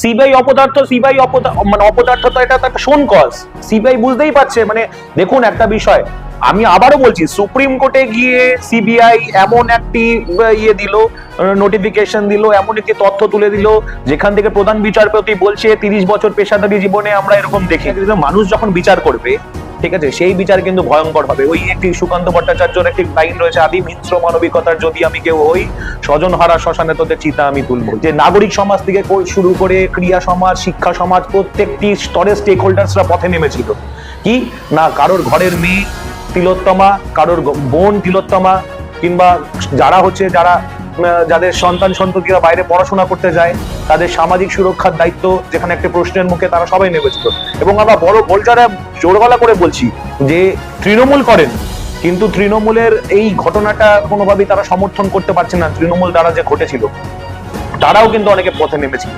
CBI অপদার্থ, CBI মানে অপদার্থ তো এটা একটা শোন কজ সিবিআই বুঝতেই পারছে মানে দেখুন একটা বিষয়, আমি আবারও বলছি, সুপ্রিম কোর্টে গিয়ে সিবিআই এমন একটি ইয়ে দিল নোটিফিকেশন দিল, এমন একটি তথ্য তুলে দিল, যেখান থেকে প্রধান বিচারপতি বলছে, তিরিশ বছর পেশাদারি জীবনে আমরা এরকম দেখি। মানুষ যখন বিচার করবে ঠিক আছে? সেই বিচার কিন্তু ভয়ঙ্কর হবে। ওই একটি সুকান্ত ভট্টাচার্যর একটি লাইন রয়েছে, আদি হিংস্র মানবিকতার যদি আমি কেউ হই, স্বজন হারা শ্মশানে তোদের চিতা আমি তুলবো। যে নাগরিক সমাজ থেকে শুরু করে ক্রিয়া সমাজ, শিক্ষা সমাজ, প্রত্যেকটি স্তরের স্টেক হোল্ডার্সরা পথে নেমেছিল। কি? না, কারোর ঘরের মেয়ে তিলোত্তমা, কারোর বোন তিলোত্তমা, কিংবা যারা হচ্ছে, যারা যাদের সন্তান সন্ততিরা বাইরে পড়াশোনা করতে যায়, তাদের সামাজিক সুরক্ষার দায়িত্ব যেখানে একটা প্রশ্নের মুখে তারা সবাই নেমেছিল। এবং আমরা বড় গোলজারা জোর গলা করে বলছি যে তৃণমূল করেন, কিন্তু তৃণমূলের এই ঘটনাটা কোনোভাবেই তারা সমর্থন করতে পারছে না, তৃণমূল দ্বারা যে ঘটেছিল। তারাও কিন্তু অনেকে পথে নেমেছিল।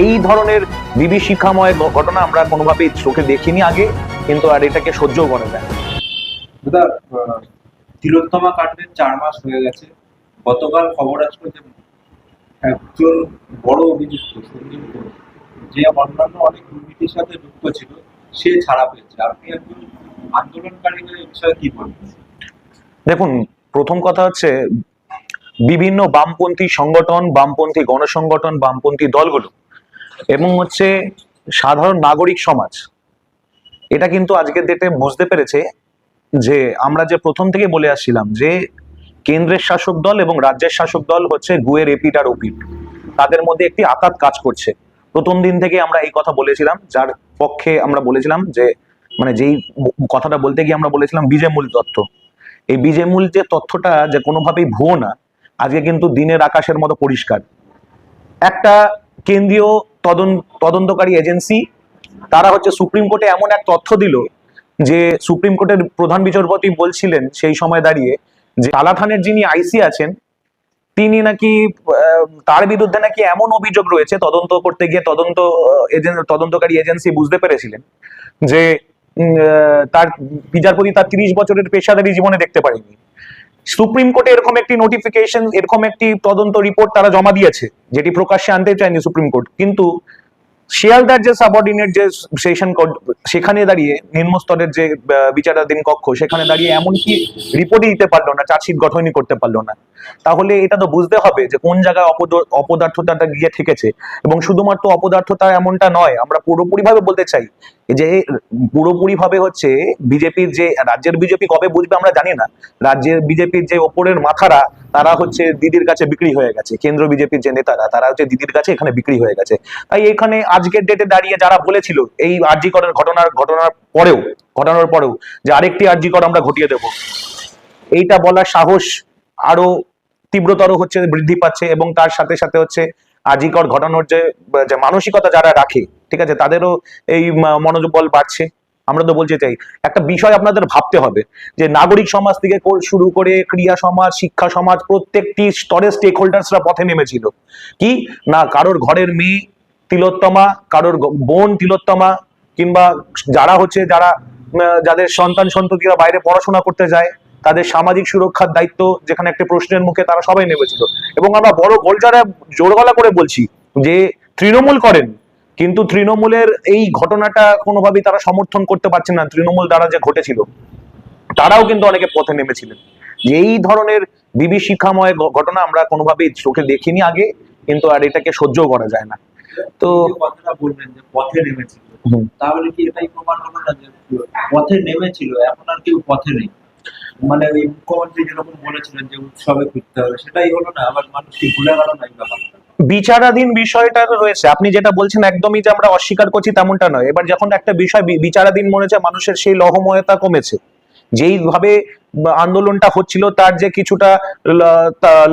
এই ধরনের বিভীষিকাময় ঘটনা আমরা কোনোভাবেই চোখে দেখিনি আগে, কিন্তু আর এটাকে সহ্যও করা না। তিলোত্তমা কাণ্ডের চার মাস হয়ে গেছে। গতকাল খবর আসলো যে একজন বড় অভিযুক্ত সঞ্জীব ঘোষ, যে অন্যান্য অনেক দুর্নীতির সাথে যুক্ত ছিল সে ছাড়া পেয়েছে। আপনি একজন আন্দোলনকারী হয়ে বিষয়ে কি বলবেন? দেখুন প্রথম কথা হচ্ছে বিভিন্ন বামপন্থী সংগঠন বামপন্থী গণসংগঠন বামপন্থী দলগুলো এবং হচ্ছে সাধারণ নাগরিক সমাজ এটা কিন্তু আজকের ডেটে বুঝতে পেরেছে যে আমরা যে প্রথম থেকে বলে আসছিলাম যে কেন্দ্রের শাসক দল এবং রাজ্যের শাসক দল হচ্ছে গুয়ের এপিট আর ওপিট। তাদের মধ্যে একটি আঘাত কাজ করছে। প্রথম দিন থেকে আমরা এই কথা বলেছিলাম, যার পক্ষে আমরা বলেছিলাম যে মানে যেই কথাটা বলতে গিয়ে আমরা বলেছিলাম বিজয় মূল তত্ত্ব এই বীজে মূল যে তথ্যটা যে কোনোভাবেই ভুয়ো না, আজকে কিন্তু দিনের আকাশের মতো পরিষ্কার। একটা কেন্দ্রীয় তদন্ত তদন্তকারী এজেন্সি, তারা হচ্ছে সুপ্রিম কোর্টে এমন এক তথ্য দিল যে, সুপ্রিম কোর্টের প্রধান বিচারপতি বলছিলেন সেই সময় দাঁড়িয়ে যে তালা থানের যিনি আইসি আছেন, তিনি নাকি তার বিরুদ্ধে নাকি এমন অভিযোগ রয়েছে, তদন্ত করতে গিয়ে তদন্ত তদন্তকারী এজেন্সি বুঝতে পেরেছিলেন, যে তার বিচারপতি তার তিরিশ বছরের পেশাদারি জীবনে দেখতে পারেনি। সুপ্রিম কোর্টে এরকম একটি নোটিফিকেশন এরকম একটি তদন্ত রিপোর্ট তারা জমা দিয়েছে, যেটি প্রকাশ্যে আনতে চায়নি সুপ্রিম কোর্ট। কিন্তু শিয়ালদার যে সাবঅর্ডিনেট যে সেশন সেখানে দাঁড়িয়ে নিম্ন স্তরের যে বিচারাধীন কক্ষ, সেখানে দাঁড়িয়ে এমনকি রিপোর্টই দিতে পারল না, চার্জশিট গঠনই করতে পারল না। তাহলে এটা তো বুঝতে হবে যে কোন জায়গায় অপদ- অপদার্থতাটা গিয়ে ঠেকেছে এবং শুধুমাত্র অপদার্থতা এমনটা নয়, আমরা পুরোপুরি ভাবে বলতে চাই যে পুরোপুরি ভাবে হচ্ছে বিজেপির যে, রাজ্যের বিজেপি কবে বুঝবে আমরা জানি না। রাজ্যের বিজেপির যে ওপরের মাথারা তারা হচ্ছে দিদির কাছে বিক্রি হয়ে গেছে। কেন্দ্র বিজেপির যে নেতারা, তারা হচ্ছে দিদির কাছে এখানে বিক্রি হয়ে গেছে। তাই এখানে আজকের ডেটে দাঁড়িয়ে যারা বলেছিল, এই আরজিকরের ঘটনার ঘটনার পরেও ঘটনার পরেও যে আরেকটি আর্জি কর আমরা ঘটিয়ে দেব। এইটা বলার সাহস আরও তীব্রতর হচ্ছে, বৃদ্ধি পাচ্ছে এবং তার সাথে সাথে হচ্ছে আজিকর ঘটানোর যে মানসিকতা যারা রাখে, ঠিক আছে, তাদেরও এই ম- মনোবল বাড়ছে। আমরা তো বলতে চাই একটা বিষয় আপনাদের ভাবতে হবে যে নাগরিক সমাজ থেকে শুরু করে ক্রিয়া সমাজ, শিক্ষা সমাজ, প্রত্যেকটি স্তরের স্টেক হোল্ডার্সরা পথে নেমেছিল। কি? না কারোর ঘরের মেয়ে তিলোত্তমা, কারোর বোন তিলোত্তমা, কিংবা যারা হচ্ছে যারা যাদের সন্তান সন্ততিরা বাইরে পড়াশোনা করতে যায়, তাদের সামাজিক সুরক্ষার দায়িত্ব যেখানে একটা প্রশ্নের মুখে তারা সবাই নেমেছিল। এবং আমরা বড় গোলজারা জোর গলা করে বলছি যে তৃণমূল করেন কিন্তু তৃণমূলের এই ঘটনাটা কোনোভাবেই তারা সমর্থন করতে পারছে না। তৃণমূল দ্বারা যে ঘটেছিল তারাও কিন্তু অনেকে পথে নেমেছিলেন। যে এই ধরনের বিভীষিকাময় ঘটনা আমরা কোনোভাবেই চোখে দেখিনি আগে কিন্তু আর এটাকে সহ্যও করা যায় না। তো কথাটা বললেন যে পথে নেমেছিল তাহলে কি এটাই প্রমাণ হলো না যে পথে নেমেছিল এখন আর কেউ পথে নেই? মানে মুখ্যমন্ত্রী যেরকম বলেছিলেন যে উৎসবে ফিরতে হবে সেটাই হলো না? আবার মানুষ কি ভুলে গেল না এই ব্যাপারটা? বিচারাধীন বিষয়টা রয়েছে। আপনি যেটা বলছেন একদমই যে আমরা অস্বীকার করছি তেমনটা নয়। এবার যখন একটা বিষয় বিচারাধীন মনে হচ্ছে, মানুষের সেই লহময়তা কমেছে। যেইভাবে আন্দোলনটা হচ্ছিল, তার যে কিছুটা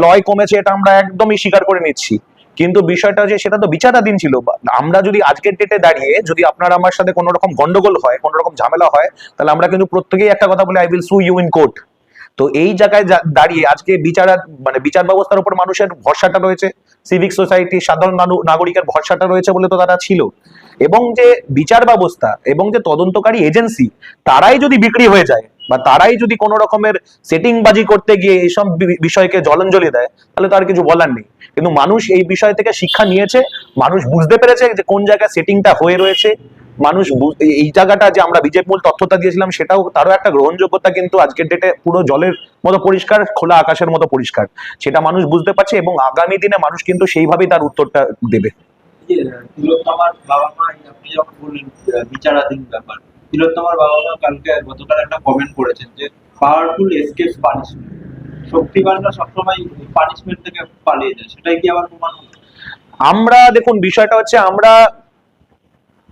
লয় কমেছে, এটা আমরা একদমই স্বীকার করে নিচ্ছি। কিন্তু বিষয়টা হচ্ছে, সেটা তো বিচারাধীন ছিল। আমরা যদি আজকের ডেটে দাঁড়িয়ে যদি আপনার আমার সাথে কোনো রকম গন্ডগোল হয় কোনো রকম ঝামেলা হয়, তাহলে আমরা কিন্তু প্রত্যেকেই একটা কথা বলি I will sue you in court তো এই জায়গায় দাঁড়িয়ে আজকে বিচারা মানে বিচার ব্যবস্থার উপর মানুষের ভরসাটা রয়েছে। সিভিক সোসাইটি সাধারণ নাগরিকের ভরসাটা রয়েছে বলে তো তারা ছিল। এবং যে বিচার ব্যবস্থা এবং যে তদন্তকারী এজেন্সি তারাই যদি বিক্রি হয়ে যায় বা তারাই যদি কোন রকমের সেটিং বাজি করতে গিয়ে এইসব বিষয়কে জলঞ্জলি দেয়, তাহলে তো আর কিছু বলার নেই। কিন্তু মানুষ এই বিষয় থেকে শিক্ষা নিয়েছে, মানুষ বুঝতে পেরেছে যে কোন জায়গায় সেটিংটা হয়ে রয়েছে। মানুষ এই- এই জায়গাটা যে আমরা বিজেপি মূল তথ্যটা দিয়েছিলাম সেটাও তারও একটা গ্রহণযোগ্যতা কিন্তু আজকের ডেটে পুরো জলের মতো পরিষ্কার খোলা আকাশের মতো পরিষ্কার। সেটা মানুষ বুঝতে পারছে এবং আগামী দিনে মানুষ কিন্তু সেইভাবেই তার উত্তরটা দেবে। তিলোত্তমার বাবা মা আপনি যখন বললেন বিচারাধীন ব্যাপার তিলোত্তমার বাবা মা কালকে গতকাল একটা কমেন্ট করেছেন যে পাওয়ারফুল এসকেপ পানিশমেন্ট শক্তিবানরা সবসময় পানিশমেন্ট থেকে পালিয়ে যায় সেটাই কি আবার প্রমাণ আমরা দেখুন বিষয়টা হচ্ছে আমরা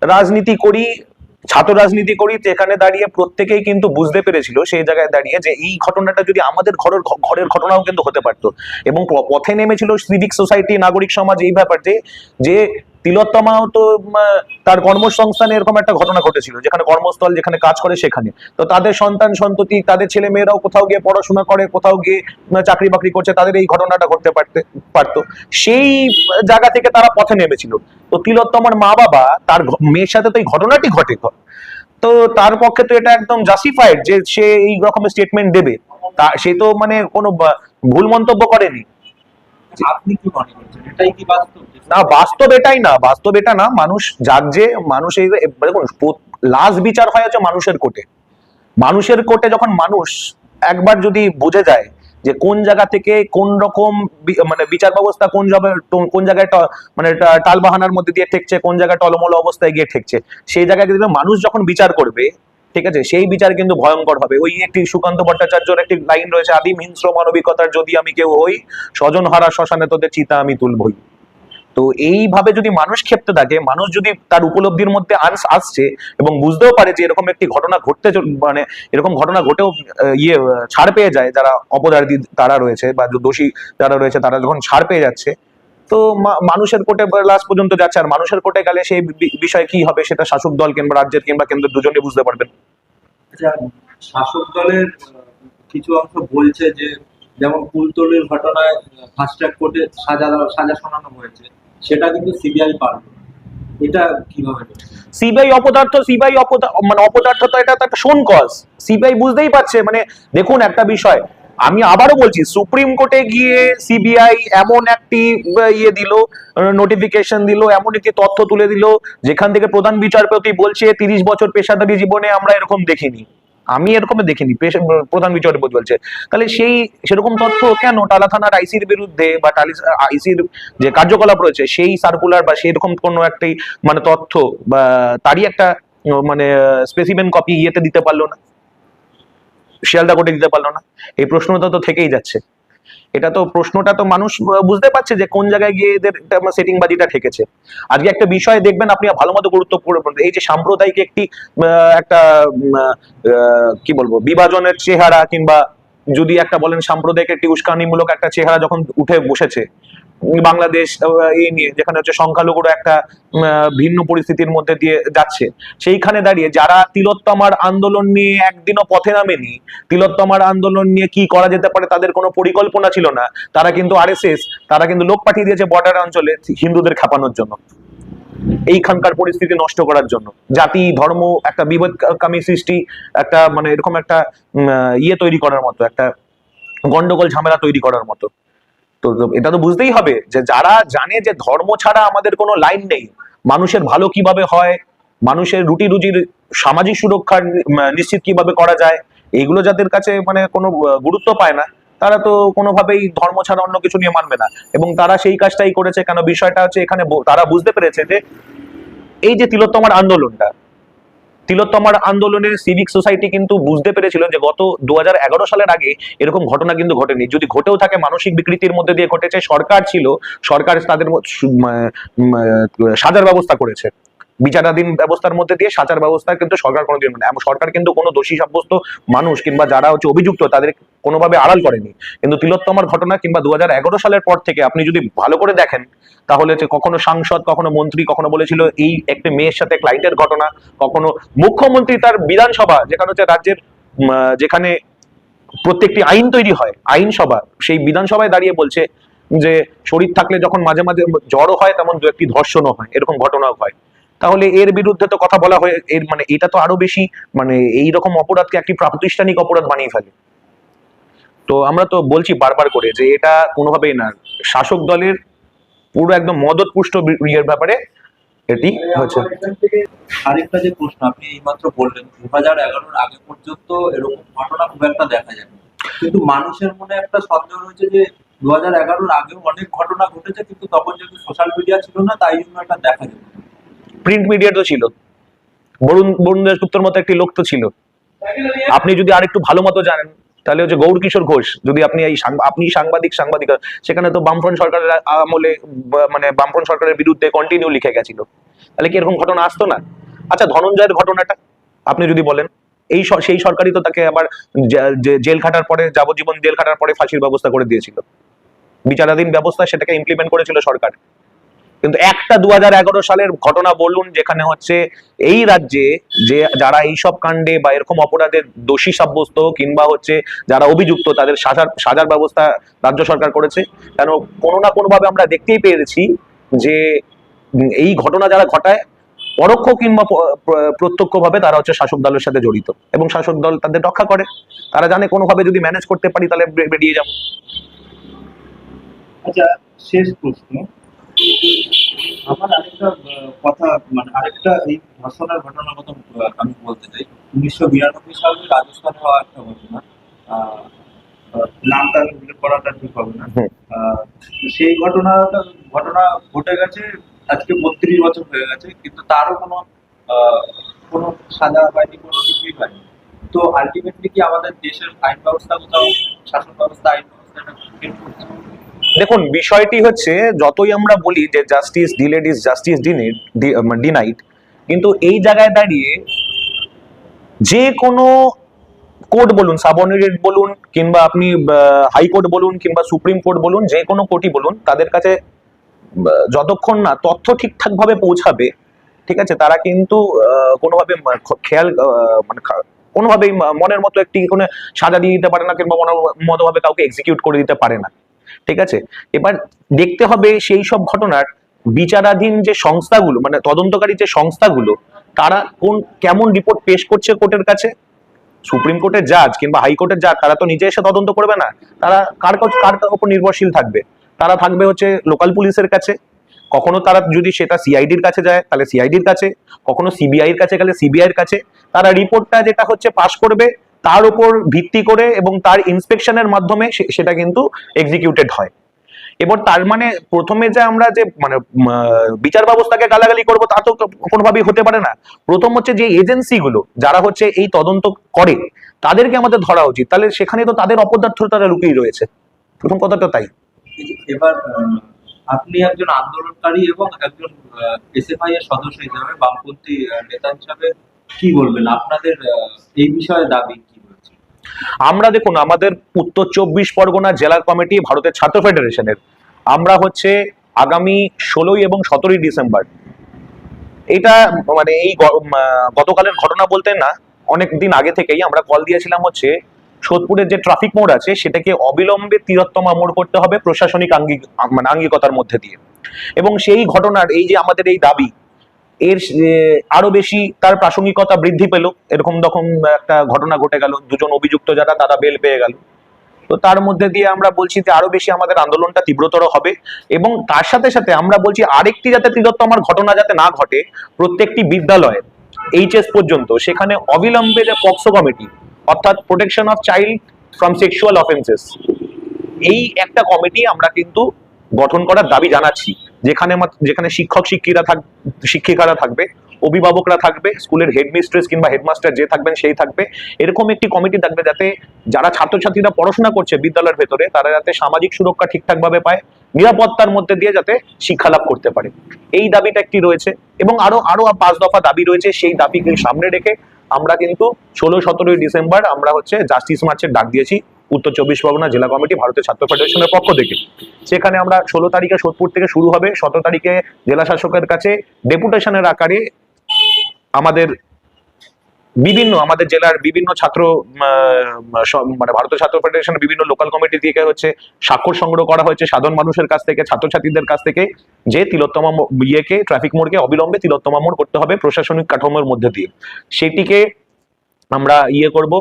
রাজনীতি করি, ছাত্র রাজনীতি করি যেখানে দাঁড়িয়ে প্রত্যেকেই কিন্তু বুঝতে পেরেছিল সেই জায়গায় দাঁড়িয়ে যে এই ঘটনাটা যদি আমাদের ঘরের ঘরের ঘটনাও কিন্তু হতে পারতো। এবং পথে নেমেছিল সিভিক সোসাইটি নাগরিক সমাজ এই ব্যাপার যে তিলোত্তমাও তো তার কর্মসংস্থানে এরকম একটা ঘটনা ঘটেছিল, যেখানে কর্মস্থল, যেখানে কাজ করে সেখানে। তো তাদের সন্তান, সন্ততি, তাদের ছেলে মেয়েরাও কোথাও গিয়ে পড়াশোনা করে, কোথাও গিয়ে চাকরি বাকরি করছে, তাদের এই ঘটনাটা ঘটতে পারতে, পারতো। সেই জায়গা থেকে তারা পথে নেমেছিল। তো তিলোত্তমার মা বাবা তার মেয়ের সাথে তো এই ঘটনাটি ঘটে তো। তার পক্ষে তো এটা একদম জাস্টিফাইড যে সে এই রকমের স্টেটমেন্ট দেবে। তা, সে তো মানে কোনো ভুল মন্তব্য করেনি। আপনি কি মনে করছেন? এটাই কি বাস্তব না, বাস্তব এটাই না, বাস্তব এটা না, মানুষ জাগছে, মানুষ এই দেখুন লাস্ট বিচার হয় হচ্ছে মানুষের কোটে মানুষের কোটে যখন মানুষ একবার যদি বুঝে যায় যে কোন জায়গা থেকে কোন রকম মানে বিচার ব্যবস্থা কোন কোন জায়গায় মানে টালবাহানার মধ্যে দিয়ে ঠেকছে, কোন জায়গায় টলমল অবস্থায় গিয়ে ঠেকছে, সেই জায়গায় মানুষ যখন বিচার করবে, ঠিক আছে, সেই বিচার কিন্তু ভয়ঙ্কর হবে। ওই একটি সুকান্ত ভট্টাচার্যর একটি লাইন রয়েছে, আদিম হিংস্র মানবিকতার যদি আমি কেউ হই, স্বজন হারা শ্মশানে তোদের চিতা আমি তুলবই। তো এইভাবে যদি মানুষ ক্ষেপতে থাকে মানুষ যদি তার উপলব্ধির মধ্যে আস আসছে এবং বুঝতেও পারে যে এরকম একটি ঘটনা ঘটতে মানে এরকম ঘটনা ঘটেও ইয়ে ছাড় পেয়ে যায় যারা অপরাধী তারা রয়েছে বা দোষী যারা রয়েছে তারা যখন ছাড় পেয়ে যাচ্ছে তো মানুষের কোর্টে লাস্ট পর্যন্ত যাচ্ছে আর মানুষের কোর্টে গেলে সেই বিষয় কি হবে সেটা শাসক দল কিংবা রাজ্যের কিংবা কেন্দ্রের দুজনে বুঝতে পারবেন। আচ্ছা, শাসক দলের কিছু অংশ বলছে যে যেমন কুলতলির ঘটনায় ফাস্ট ট্র্যাক কোর্টে সাজা সাজা শোনানো হয়েছে। সেটা কিন্তু সিবিআই পারবে। এটা কীভাবে সিবিআই অপদার্থ, সিবিআই মানে অপদার্থ তো এটা একটা শোন কজ। সিবিআই বুঝতেই পারছে মানে দেখুন একটা বিষয়, আমি আবারও বলছি, সুপ্রিম কোর্টে গিয়ে সিবিআই এমন একটি ইয়ে দিল, নোটিফিকেশন দিল, এমন একটি তথ্য তুলে দিল, যেখান থেকে প্রধান বিচারপতি বলছে, তিরিশ বছর পেশাদারি জীবনে আমরা এরকম দেখিনি। আমি এরকম দেখিনি প্রধান বিচারপতি বলছে। তাহলে সেই সেরকম তথ্য কেন টালা থানার আইসির বিরুদ্ধে বা টালি আইসির যে কার্যকলাপ রয়েছে, সেই সার্কুলার বা সেরকম কোনো একটি মানে তথ্য বা তারই একটা মানে স্পেসিমেন কপি ইয়েতে দিতে পারল না? শিয়ালদা কোর্টে দিতে পারল না? এই প্রশ্নটা তো থেকেই যাচ্ছে। এটা তো প্রশ্নটা তো মানুষ বুঝতে পারছে যে কোন জায়গায় গিয়ে এদের সেটিং বাজিটা ঠেকেছে। আজকে একটা বিষয় দেখবেন আপনি ভালো মতো গুরুত্বপূর্ণ এই যে সাম্প্রদায়িক একটি একটা কি বলব, বিভাজনের চেহারা কিংবা যদি একটা বলেন সাম্প্রদায়িক একটি উস্কানিমূলক একটা চেহারা যখন উঠে বসেছে, বাংলাদেশ এই নিয়ে, যেখানে হচ্ছে সংখ্যালঘুরা একটা ভিন্ন পরিস্থিতির মধ্যে দিয়ে যাচ্ছে, সেইখানে দাঁড়িয়ে যারা তিলোত্তমার আন্দোলন নিয়ে একদিনও পথে নামেনি, তিলোত্তমার আন্দোলন নিয়ে কি করা যেতে পারে তাদের কোনো পরিকল্পনা ছিল না, তারা কিন্তু আরএসএস তারা কিন্তু লোক পাঠিয়ে দিয়েছে বর্ডার অঞ্চলে হিন্দুদের খাপানোর জন্য। এইখানকার পরিস্থিতি নষ্ট করার জন্য। জাতি, ধর্ম, একটা বিভেদকামী সৃষ্টি, একটা মানে এরকম একটা ইয়ে তৈরি করার মতো, একটা গন্ডগোল, ঝামেলা তৈরি করার মতো। তো এটা তো বুঝতেই হবে যে যারা জানে যে ধর্ম ছাড়া আমাদের কোনো লাইন নেই, মানুষের ভালো কীভাবে হয়, মানুষের রুটি রুজির সামাজিক সুরক্ষা নিশ্চিত কীভাবে করা যায়, এগুলো যাদের কাছে মানে কোনো গুরুত্ব পায় না তারা তো কোনোভাবেই ধর্ম ছাড়া অন্য কিছু নিয়ে মানবে না। এবং তারা সেই কাজটাই করেছে কেন? বিষয়টা হচ্ছে এখানে তারা বুঝতে পেরেছে যে এই যে তিলোত্তমার আন্দোলনটা, তিলোত্তমার আন্দোলনের সিভিক সোসাইটি কিন্তু বুঝতে পেরেছিল যে গত দু হাজার এগারো সালের আগে এরকম ঘটনা কিন্তু ঘটেনি। যদি ঘটেও থাকে, মানসিক বিকৃতির মধ্যে দিয়ে ঘটেছে, সরকার ছিল, সরকার তাদের সাজার ব্যবস্থা করেছে। বিচারাধীন ব্যবস্থার মধ্যে দিয়ে সাচার ব্যবস্থা কিন্তু সরকার কোনোদিন মানে সরকার কিন্তু কোনো দোষী সাব্যস্ত মানুষ কিংবা যারা হচ্ছে অভিযুক্ত, তাদের কোনোভাবে আড়াল করেনি। কিন্তু তিলোত্তমার ঘটনা কিংবা দু হাজার এগারো সালের পর থেকে আপনি যদি ভালো করে দেখেন, তাহলে হচ্ছে কখনো সাংসদ, কখনো মন্ত্রী, কখনো বলেছিল এই একটা মেয়ের সাথে ক্লাইন্টের ঘটনা, কখনো মুখ্যমন্ত্রী তার বিধানসভা, যেখানে হচ্ছে রাজ্যের যেখানে প্রত্যেকটি আইন তৈরি হয়, আইনসভা, সেই বিধানসভায় দাঁড়িয়ে বলছে যে, শরীর থাকলে যখন মাঝে মাঝে জ্বরও হয়, তেমন দু একটি ধর্ষণও হয়, এরকম ঘটনাও হয়। তাহলে এর বিরুদ্ধে তো কথা বলা হয়ে এর মানে এটা তো আরও বেশি মানে এই রকম অপরাধকে একটি প্রাতিষ্ঠানিক অপরাধ বানিয়ে ফেলে। তো আমরা তো বলছি বারবার করে যে এটা কোনোভাবেই না। শাসক দলের পুরো একদম মদত পুষ্ট ইয়ের ব্যাপারে এটি হচ্ছে। আরেকটা যে প্রশ্ন, আপনি এইমাত্র বললেন দু হাজার এগারোর আগে পর্যন্ত এরকম ঘটনা খুব একটা দেখা যায় কিন্তু মানুষের মনে একটা সন্দেহ রয়েছে যে দু হাজার এগারোর আগেও অনেক ঘটনা ঘটেছে, কিন্তু তখন যেহেতু সোশ্যাল মিডিয়া ছিল না, তাই জন্য এটা দেখা না। প্রিন্ট মিডিয়া তো ছিল। বরুণ বরুণ দাসগুপ্তর মতো একটি লোক তো ছিল। আপনি যদি আরেকটু ভালো মতো জানেন, তাহলে হচ্ছে গৌর কিশোর ঘোষ, যদি আপনি এই আপনি সাংবাদিক সাংবাদিক, সেখানে তো বামফ্রন্ট সরকারের আমলে মানে বামফ্রন্ট সরকারের বিরুদ্ধে কন্টিনিউ লিখে গেছিল। তাহলে কি এরকম ঘটনা আসতো না? আচ্ছা ধনঞ্জয়ের ঘটনাটা আপনি যদি বলেন, এই সেই সরকারই তো তাকে আবার জেল খাটার পরে, যাবজ্জীবন জেল খাটার পরে ফাঁসির ব্যবস্থা করে দিয়েছিল। বিচারাধীন ব্যবস্থা সেটাকে ইমপ্লিমেন্ট করেছিল সরকার। কিন্তু একটা দু হাজার এগারো সালের ঘটনা বলুন, যেখানে হচ্ছে এই রাজ্যে যে যারা এইসব কাণ্ডে বা এরকম অপরাধের দোষী সাব্যস্ত কিংবা হচ্ছে যারা অভিযুক্ত, তাদের সাজার সাজার ব্যবস্থা রাজ্য সরকার করেছে। কেন কোনো না কোনোভাবে আমরা দেখতেই পেরেছি যে এই ঘটনা যারা ঘটায়, পরোক্ষ কিংবা প্রত্যক্ষভাবে তারা হচ্ছে শাসক দলের সাথে জড়িত এবং শাসক দল তাদের রক্ষা করে। তারা জানে কোনোভাবে যদি ম্যানেজ করতে পারি তাহলে বেরিয়ে যাব। আচ্ছা শেষ প্রশ্ন। আমার আরেকটা কথা মানে আরেকটা এই ধর্ষণের ঘটনার মতো আমি বলতে চাই। উনিশশো বিরানব্বই সালে রাজস্থানে হওয়া একটা ঘটনা। নামটা আমি উল্লেখ করাটা ঠিক হবে না। সেই ঘটনাটা ঘটনা ঘটে গেছে আজকে বত্রিশ বছর হয়ে গেছে কিন্তু তারও কোনো কোনো সাজা হয়নি কোনো কিছুই হয়নি। তো আলটিমেটলি কি আমাদের দেশের আইন ব্যবস্থা কোথাও শাসন ব্যবস্থা আইন করছে? দেখুন, বিষয়টি হচ্ছে, যতই আমরা বলি যে justice delayed is justice denied কিন্তু এই জায়গায় দাঁড়িয়ে যে কোনো কোর্ট বলুন, সাবঅর্ডিনেট বলুন, কিংবা আপনি হাইকোর্ট বলুন, কিংবা সুপ্রিম কোর্ট বলুন, যে কোনো কোর্টই বলুন, তাদের কাছে যতক্ষণ না তথ্য ঠিকঠাক ভাবে পৌঁছাবে, ঠিক আছে, তারা কিন্তু কোনোভাবে খেয়াল মানে কোনোভাবেই মনের মতো একটি কোনো সাজা দিয়ে দিতে পারে না, কিংবা মনের মতো ভাবে কাউকে এক্সিকিউট করে দিতে পারে না। ঠিক আছে? এবার দেখতে হবে সেই সব ঘটনার বিচারাধীন যে সংস্থাগুলো মানে তদন্তকারী যে সংস্থাগুলো, তারা কোন, কেমন রিপোর্ট পেশ করছে কোর্টের কাছে? সুপ্রিম কোর্টের জাজ কিংবা হাইকোর্টের জাজ তারা তো নিজে এসে তদন্ত করবে না। তারা কার কার উপর নির্ভরশীল থাকবে? তারা থাকবে হচ্ছে লোকাল পুলিশের কাছে। কখনো তারা যদি সেটা সিআইডির কাছে যায়, তাহলে সিআইডির কাছে। কখনো সিবিআইয়ের কাছে গেলে সিবিআইয়ের কাছে। তারা রিপোর্টটা যেটা হচ্ছে পাশ করবে তার উপর ভিত্তি করে এবং তার ইন্সপেকশনের মাধ্যমে সেটা কিন্তু এক্সিকিউটেড হয়। এবার তার মানে প্রথমে যে আমরা যে মানে বিচার ব্যবস্থাকে গালাগালি করব তা তো কোনোভাবেই হতে পারে না। প্রথম হচ্ছে যে এজেন্সিগুলো, যারা হচ্ছে এই তদন্ত করে, তাদেরকে আমাদের ধরা উচিত। তাহলে সেখানে তো তাদের অপদার্থতারা লুকিয়ে রয়েছে। প্রথম কথাটা তাই। এবার আপনি একজন আন্দোলনকারী এবং একজন এসএফআই এর সদস্য হিসাবে বামপন্থী নেতা হিসাবে কি বলবেন? আপনাদের এই বিষয়ে দাবি আমরা দেখুন, আমাদের উত্তর চব্বিশ পরগনা জেলা কমিটি ভারতের ছাত্র ফেডারেশনের। আমরা হচ্ছে আগামী ষোলোই এবং সতেরোই ডিসেম্বর। এটা মানে এই গতকালের ঘটনা বলতে না, অনেক দিন আগে থেকেই আমরা কল দিয়েছিলাম হচ্ছে, সোদপুরের যে ট্রাফিক মোড় আছে, সেটাকে অবিলম্বে তিরোত্তমা মোড় করতে হবে প্রশাসনিক আঙ্গিক মানে আঙ্গিকতার মধ্যে দিয়ে। এবং সেই ঘটনার, এই যে আমাদের এই দাবি এর আরও বেশি তার প্রাসঙ্গিকতা বৃদ্ধি পেল। এরকম তখন একটা ঘটনা ঘটে গেল, দুজন অভিযুক্ত যারা, তারা বেল পেয়ে গেল। তো তার মধ্যে দিয়ে আমরা বলছি যে আরও বেশি আমাদের আন্দোলনটা তীব্রতর হবে এবং তার সাথে সাথে আমরা বলছি আরেকটি যাতে তিলোত্তমার ঘটনা যাতে না ঘটে, প্রত্যেকটি বিদ্যালয়ে এইচএস পর্যন্ত, সেখানে অবিলম্বে যে পক্সো কমিটি, অর্থাৎ protection of child from sexual offences এই একটা কমিটি আমরা কিন্তু গঠন করার দাবি জানাচ্ছি। যেখানে যেখানে শিক্ষক শিক্ষিকা থাক শিক্ষিকারা থাকবে, অভিভাবকরা থাকবে, স্কুলের হেডমিস্ট্রেস কিংবা হেডমাস্টার যে থাকবেন সেই থাকবে। এরকম একটি কমিটি থাকবে যাতে যারা ছাত্রছাত্রীরা পড়াশোনা করছে বিদ্যালয়ের ভেতরে, তারা যাতে সামাজিক সুরক্ষা ঠিকঠাক ভাবে পায়, নিরাপত্তার মধ্যে দিয়ে যাতে শিক্ষা লাভ করতে পারে। এই দাবিটা একটি রয়েছে এবং আরও আরও পাঁচ দফা দাবি রয়েছে, সেই দাবিকে সামনে রেখে আমরা কিন্তু ষোলো, সতেরোই ডিসেম্বর আমরা হচ্ছে জাস্টিস মার্চের ডাক দিয়েছি। উত্তর চব্বিশ পরগনা জেলা কমিটি ভারতের ছাত্র ফেডারেশনের পক্ষ থেকে। সেখানে আমরা ষোলো তারিখে সোদপুর থেকে শুরু হবে, সতেরো তারিখে জেলা শাসকের কাছে ডেপুটেশনের আকারে আমাদের বিভিন্ন, আমাদের জেলার বিভিন্ন ছাত্র মানে ভারতীয় ছাত্র ফেডারেশনের বিভিন্ন লোকাল কমিটি থেকে হচ্ছে স্বাক্ষর সংগ্রহ করা হয়েছে সাধারণ মানুষের কাছ থেকে, ছাত্রছাত্রীদের কাছ থেকে, যে তিলোত্তমা ইয়েকে ট্রাফিক মোড়কে অবিলম্বে তিলোত্তমা মোড় করতে হবে প্রশাসনিক কাঠামোর মধ্যে দিয়ে। সেটিকে আমরা ইয়ে করব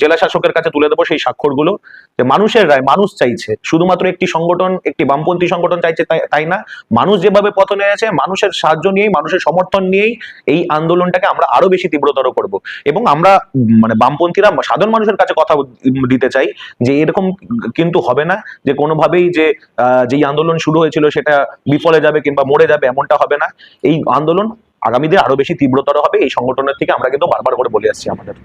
জেলা শাসকের কাছে তুলে দেবো সেই স্বাক্ষরগুলো যে মানুষের রায়, মানুষ চাইছে। শুধুমাত্র একটি সংগঠন, একটি বামপন্থী সংগঠন চাইছে তাই না? মানুষ যেভাবে পথনে আছে, মানুষের সাহায্য নিয়েই, মানুষের সমর্থন নিয়েই এই আন্দোলনটাকে আমরা আরও বেশি তীব্রতর করব। এবং আমরা মানে বামপন্থীরা, সাধারণ মানুষের কাছে কথা দিতে চাই যে এরকম কিন্তু হবে না, যে কোনোভাবেই যে যেই আন্দোলন শুরু হয়েছিল সেটা বিফলে যাবে কিংবা মরে যাবে এমনটা হবে না। এই আন্দোলন আগামী দিনে আরও বেশি তীব্রতর হবে, এই সংগঠনের থেকে আমরা কিন্তু বারবার করে বলে আসছি আমাদের।